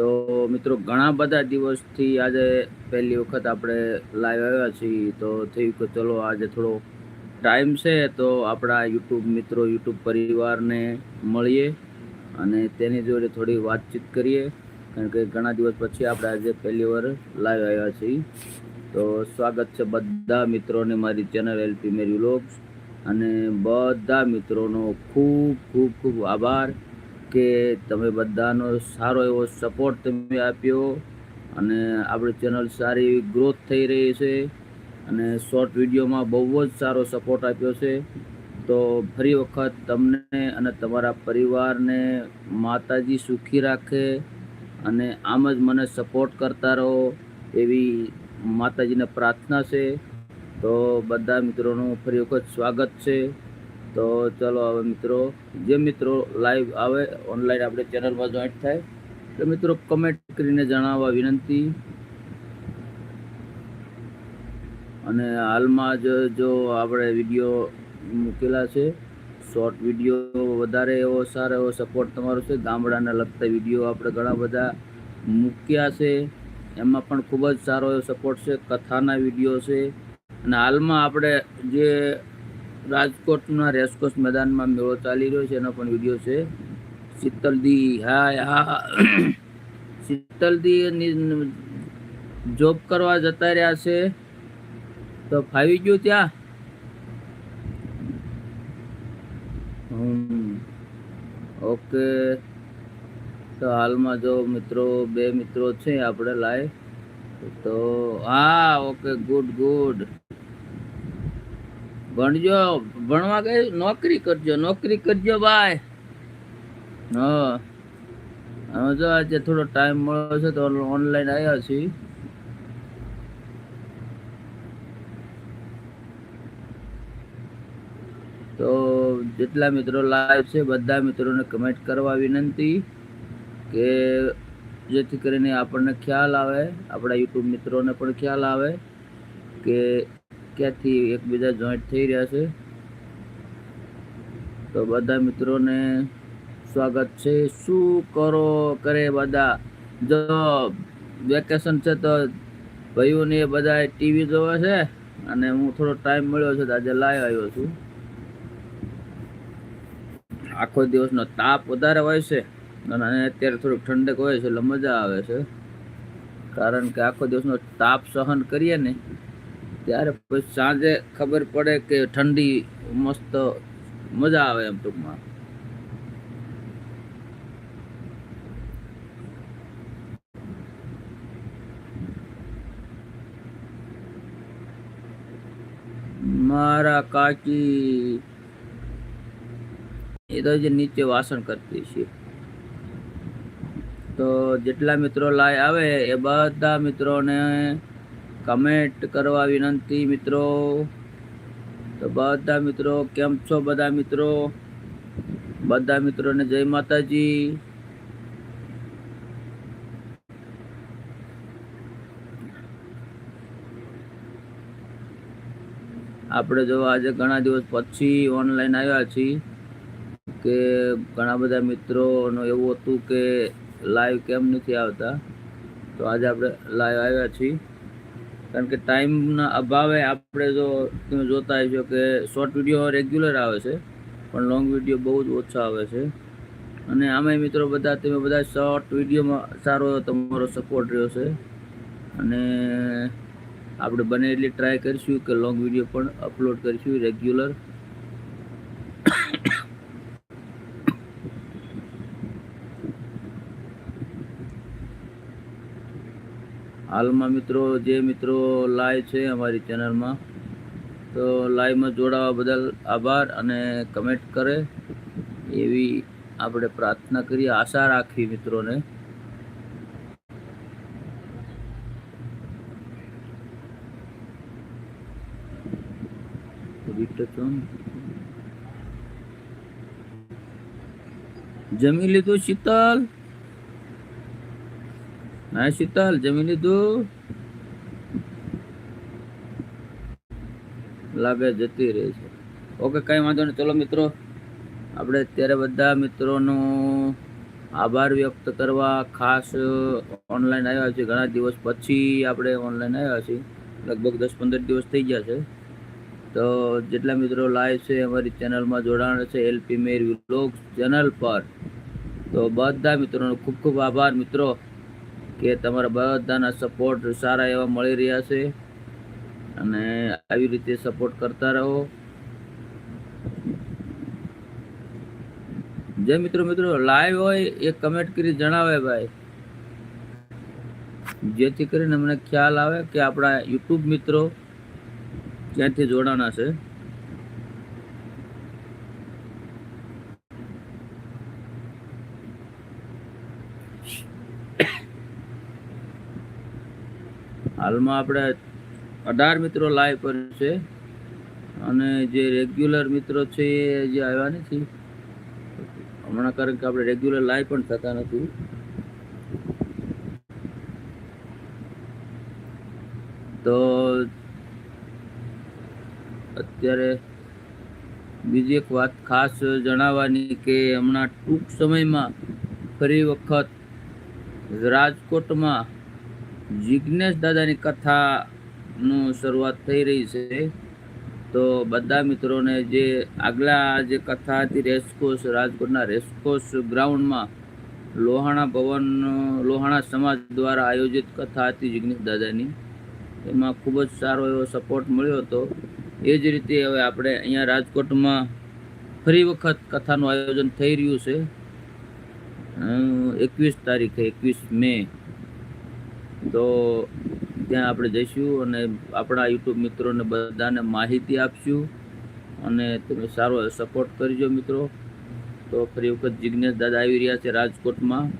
તો મિત્રો, ઘણા બધા દિવસથી આજે પહેલી વખત આપણે લાઈવ આવ્યા છીએ. તો થયું કે ચલો આજે થોડો ટાઈમ છે, તો આપણા યુટ્યુબ મિત્રો યુટ્યુબ પરિવારને મળીએ અને તેની જોડે થોડી વાતચીત કરીએ. કારણ કે ઘણા દિવસ પછી આપણે આજે પહેલી વાર લાઈવ આવ્યા છીએ. તો સ્વાગત છે બધા મિત્રોને મારી ચેનલ એલપી મેરી વ્લોગ્સ અને બધા મિત્રોનો ખૂબ ખૂબ ખૂબ આભાર. કે તમે બધાનો સારો એવો સપોર્ટ તમે આપ્યો અને આપણી ચેનલ સારી એવી ગ્રોથ થઈ રહી છે અને શોર્ટ વિડીયોમાં બહુ જ સારો સપોર્ટ આપ્યો છે. તો ફરી વખત તમને અને તમારા પરિવારને માતાજી સુખી રાખે અને આમ જ મને સપોર્ટ કરતા રહો એવી માતાજીને પ્રાર્થના છે. તો બધા મિત્રોનું ફરી વખત સ્વાગત છે. તો ચલો હવે મિત્રો, જે મિત્રો લાઈવ આવે ઓનલાઈન આપણે ચેનલમાં જોઈન્ટ થાય, તો મિત્રો કમેન્ટ કરીને જણાવવા વિનંતી. અને હાલમાં જ જો આપણે વીડિયો મૂકેલા છે શોર્ટ વીડિયો વધારે એવો, સારો એવો સપોર્ટ તમારો છે, ગામડાને લગતા વીડિયો આપણે ઘણા બધા મૂક્યા છે, એમાં પણ ખૂબ જ સારો એવો સપોર્ટ છે, કથાના વીડિયો છે. અને હાલમાં આપણે જે રાજકોટના રેસકોર્સ મેદાનમાં મેળો ચાલી રહ્યો છે, એનો પણ વીડિયો છે. શીતલદી હા હા. શીતલદી જોબ કરવા જતા રહ્યા છે. તો ફાવી ગયું ત્યાં? ઓકે. તો હાલમાં જો મિત્રો, બે મિત્રો છે આપણે લાઈવ તો, હા, ઓકે ગુડ ગુડ ભણજો, ભણવા ગયો નોકરી કરજો નોકરી કરજો ભાઈ. હા. જો આજે થોડો ટાઈમ મળ્યો છે તો ઓનલાઈન આવ્યા છીએ. તો જેટલા મિત્રો લાઈવ છે, બધા મિત્રોને કમેન્ટ કરવા વિનંતી કે જેથી કરીને આપણને ખ્યાલ આવે, આપણા યુટ્યુબ મિત્રોને પણ ખ્યાલ આવે કે ક્યાંથી એકબીજા જોઈન્ટ થઈ રહ્યા છે? તો બધા મિત્રોને સ્વાગત છે. શું કરો કરે બધા? જો વેકેશન છે તો ભાઈઓને બધા ટીવી જોવે છે અને હું થોડો ટાઈમ મળ્યો છે આજે લાઈ આવ્યો છું. આખો દિવસનો તાપ વધારે હોય છે અને અત્યારે થોડુંક ઠંડક હોય છે એટલે મજા આવે છે. કારણ કે આખો દિવસનો તાપ સહન કરીએ ને ત્યારે પછી સાંજે ખબર પડે કે ઠંડી મસ્ત મજા આવે એમ ટૂંકમાં. મારા કાકી એ તો જે નીચે વાસણ કરતી છે. તો જેટલા મિત્રો લાઈ આવે એ બધા મિત્રોને કમેન્ટ કરવા વિનંતી મિત્રો. તો બધા મિત્રો, કેમ છો બધા મિત્રો? બધા મિત્રોને જય માતાજી. આપણે જો આજે ઘણા દિવસ પછી ઓનલાઈન આવ્યા છીએ કે ઘણા બધા મિત્રોનું એવું હતું કે લાઈવ કેમ નથી આવતા. તો આજે આપણે લાઈવ આવ્યા છીએ. કારણ કે ટાઈમના અભાવે આપણે જો તમે જોતા હશો કે શોર્ટ વીડિયો રેગ્યુલર આવે છે, પણ લોંગ વીડિયો બહુ જ ઓછા આવે છે. અને આમાંય મિત્રો બધા, તમે બધા શોર્ટ વિડીયોમાં સારો તમારો સપોર્ટ રહ્યો છે. અને આપણે બને એટલી ટ્રાય કરીશું કે લોંગ વીડિયો પણ અપલોડ કરીશું રેગ્યુલર હાલમાં મિત્રો, જે મિત્રો લાઈવ છે અમારી ચેનલમાં તો લાઈવમાં જોડાવા બદલ આભાર અને કમેન્ટ કરે એવી આપણે પ્રાર્થના કરીએ, આશા રાખવી મિત્રોને. જમી લીધું શીતલ? હા શીતલ જમી લીધું લાગે જતી રહે છે ઓકે કઈ વાંધો નહીં ચલો મિત્રો આપણે અત્યારે બધા મિત્રોનો આભાર વ્યક્ત કરવા ખાસ ઓનલાઈન આવ્યા છે ઘણા દિવસ પછી આપણે ઓનલાઈન આવ્યા છીએ લગભગ દસ પંદર દિવસ થઈ ગયા છે તો જેટલા મિત્રો લાઈવ છે અમારી ચેનલમાં જોડાણ છે એલપી મેર વ્લોગ ચેનલ પર તો બધા મિત્રોનો ખૂબ ખૂબ આભાર મિત્રો કે તમારા બધાના સપોર્ટ સારા એવા મળી રહ્યા છે. અને આવી રીતે સપોર્ટ કરતા રહો. જે મિત્રો મિત્રો લાઈવ હોય એ કમેન્ટ કરી જણાવે ભાઈ. જેથી કરીને મને ખ્યાલ આવે કે આપણા યુટ્યુબ મિત્રો ક્યાંથી જોડાણા છે. હાલમાં આપણે અઢાર મિત્રો લાઈવ પર છે. અને જે રેગ્યુલર મિત્રો છે એ જે આવ્યા નથી. હમણાં કારણ કે આપણે રેગ્યુલર લાઈવ પણ થતા નથી. તો અત્યારે બીજી એક વાત ખાસ જણાવવાની કે હમણાં ટૂંક સમયમાં ફરી વખત રાજકોટમાં જિજ્ઞેશ દાદાની કથાનું શરૂઆત થઈ રહી છે. તો બધા મિત્રોને જે આગલા જે કથા હતી રેસકોર્સ, રાજકોટના રેસકોર્સ ગ્રાઉન્ડમાં લોહાણા ભવન, લોહાણા સમાજ દ્વારા આયોજિત કથા હતી જિજ્ઞેશ દાદાની. એમાં ખૂબ જ સારો એવો સપોર્ટ મળ્યો હતો. એ જ રીતે હવે આપણે અહીંયા રાજકોટમાં ફરી વખત કથાનું આયોજન થઈ રહ્યું છે. એકવીસ તારીખે, એકવીસ મે. તો ત્યાં આપણે જઈશું અને આપણા યુટ્યુબ મિત્રોને બધાને માહિતી આપશું અને તમે સારો સપોર્ટ કરજો મિત્રો. તો ફરી વખત જિજ્ઞેશ દાદા આવી રહ્યા છે રાજકોટમાં.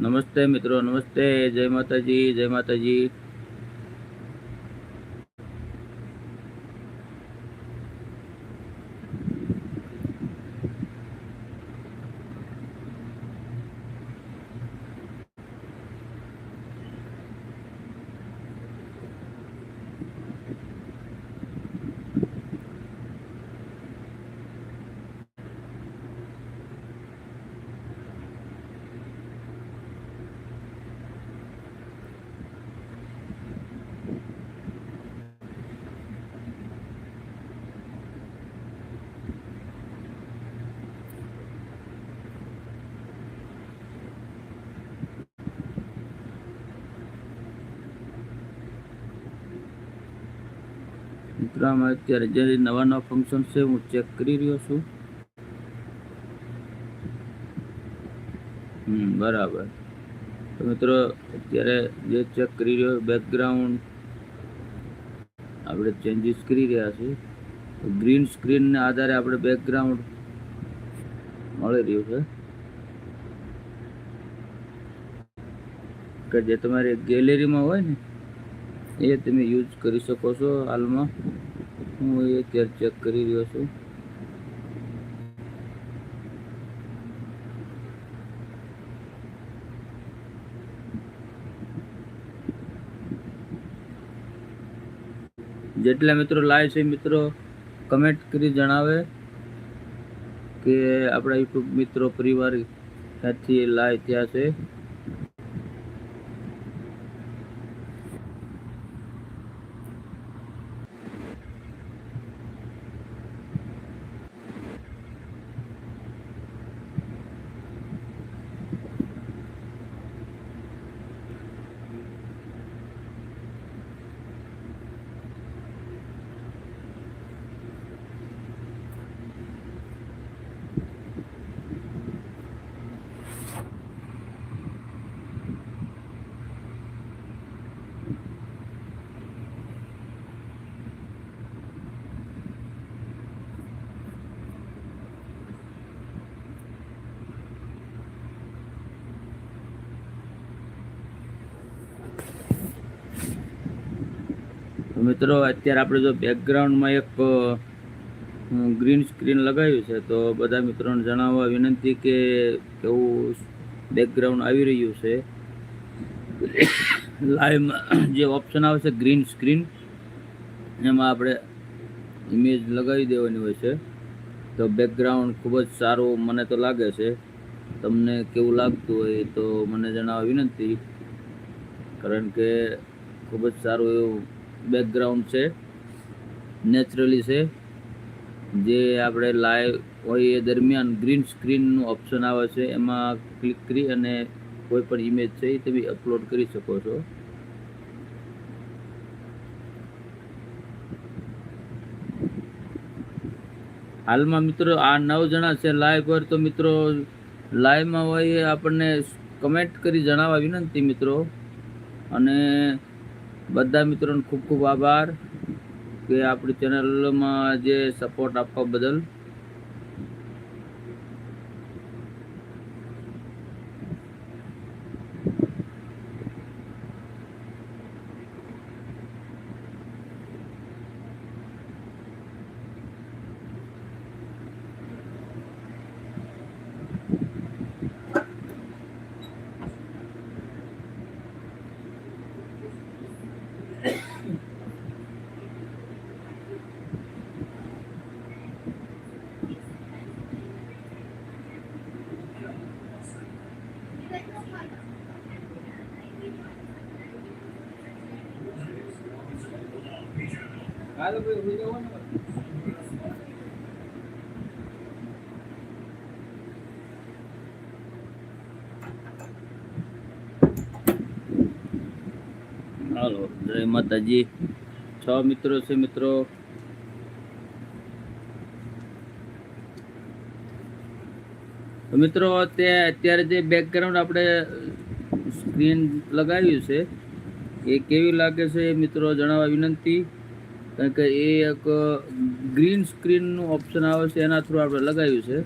નમસ્તે મિત્રો નમસ્તે. જય માતાજી જય માતાજી. મિત્રો અત્યારે જે નવા નવા ફંક્શન છે, હું ચેક કરી રહ્યો છું. બરાબર. તો મિત્રો, અત્યારે જે ચેક કરી રહ્યો બેકગ્રાઉન્ડ આપણે ચેન્જીસ કરી રહ્યા છીએ. ગ્રીન સ્ક્રીનને આધારે આપણે બેકગ્રાઉન્ડ મળી રહ્યું છે. કે જે તમારી ગેલેરીમાં હોય ને, એ તમે યુઝ કરી શકો છો હાલમાં. હું એ અત્યારે ચેક કરી રહ્યો છું. જેટલા મિત્રો લાઈવ છે મિત્રો કમેન્ટ કરી જણાવે કે આપણા યુટ્યુબ મિત્રો, પરિવાર ક્યાંથી લાઈવ થયા છે. મિત્રો, અત્યારે આપણે જો બેકગ્રાઉન્ડમાં એક ગ્રીન સ્ક્રીન લગાવ્યું છે, તો બધા મિત્રોને જણાવવા વિનંતી કે કેવું બેકગ્રાઉન્ડ આવી રહ્યું છે. લાઈવમાં જે ઓપ્શન આવે છે ગ્રીન સ્ક્રીન એમાં આપણે ઇમેજ લગાવી દેવાની હોય છે. તો બેકગ્રાઉન્ડ ખૂબ જ સારું મને તો લાગે છે. તમને કેવું લાગતું હોય તો મને જણાવવા વિનંતી. કારણ કે ખૂબ જ સારું એવું બેકગ્રાઉન્ડ છે. નેચરલી છે. જે આપણે લાઈવ હોય એ દરમિયાન ગ્રીન સ્ક્રીનનું ઓપ્શન આવે છે, એમાં ક્લિક કરી અને કોઈ પણ ઇમેજ છે એ તમે અપલોડ કરી શકો છો. હાલમાં મિત્રો આ નવ જણા છે લાઈવ પર, તો મિત્રો લાઈવમાં હોય આપણને કમેન્ટ કરી જણાવવા વિનંતી મિત્રો. અને બધા મિત્રોને ખૂબ ખૂબ આભાર કે આપણી ચેનલમાં જે સપોર્ટ આપવા બદલ. હાલો, જય માતાજી. છ મિત્રો છે મિત્રો. મિત્રો, તે અત્યારે જે બેકગ્રાઉન્ડ આપણે સ્ક્રીન લગાવ્યું છે, એ કેવી લાગે છે મિત્રો જણાવવા વિનંતી. કારણ કે એ એક ગ્રીન સ્ક્રીનનું ઓપ્શન આવે છે, એના થ્રુ આપણે લગાવ્યું છે.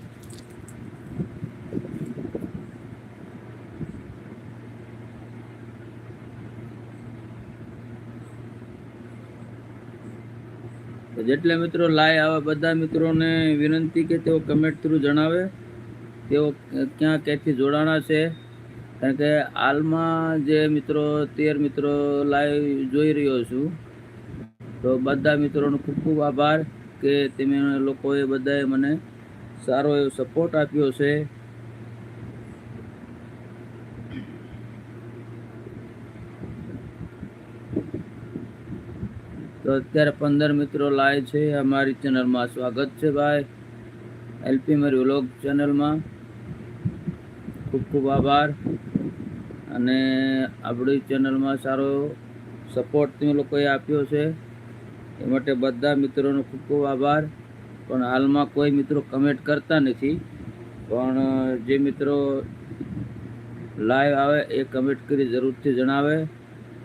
જેટલા મિત્રો લાઈ આવે બધા મિત્રોને વિનંતી કે તેઓ કમેન્ટ થ્રુ જણાવે. તેઓ ક્યાં ક્યાંથી જોડાણા છે? કારણ કે હાલમાં જે મિત્રો, તેર મિત્રો લાઈવ જોઈ રહ્યો છું તો બધા મિત્રોનો ખૂબ ખૂબ આભાર કે તમે લોકોએ બધાએ મને સારો એવો સપોર્ટ આપ્યો છે. તો અત્યારે પંદર મિત્રો લાય છે, અમારી ચેનલમાં સ્વાગત છે ભાઈ એલપી મારી વ્લોગ ચેનલમાં. ખૂબ ખૂબ આભાર. અને આપણી ચેનલમાં સારો સપોર્ટ તમે લોકોએ આપ્યો છે. એ માટે બધા મિત્રોનો ખૂબ ખૂબ આભાર. પણ હાલમાં કોઈ મિત્રો કમેન્ટ કરતા નથી. પણ જે મિત્રો લાઈવ આવે એ કમેન્ટ કરી જરૂરથી જણાવે.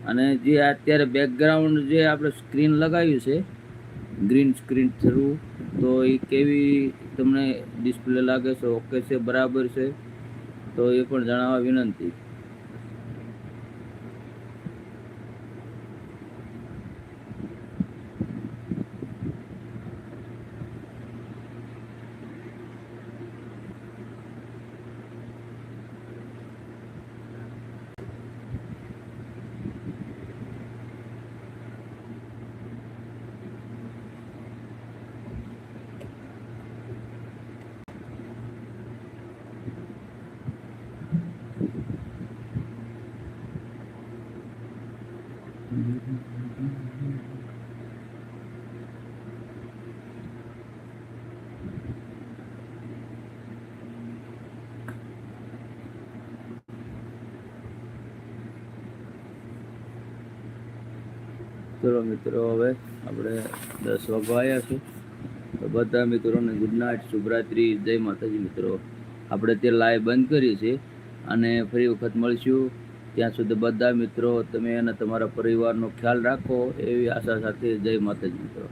અને જે અત્યારે બેકગ્રાઉન્ડ જે આપણે સ્ક્રીન લગાવ્યું છે ગ્રીન સ્ક્રીન થ્રુ તો એ કેવી તમને ડિસ્પ્લે લાગે છે? ઓકે છે? બરાબર છે? તો એ પણ જણાવવા વિનંતી. ચલો મિત્રો, હવે આપણે દસ વાગવા આવ્યા છું. તો બધા મિત્રોને ગુડ નાઇટ શુભરાત્રી, જય માતાજી મિત્રો. આપણે તે લાઈવ બંધ કરીએ છીએ અને ફરી વખત મળીશું. ત્યાં સુધી બધા મિત્રો, તમે અને તમારા પરિવારનો ખ્યાલ રાખો એવી આશા સાથે જય માતાજી મિત્રો.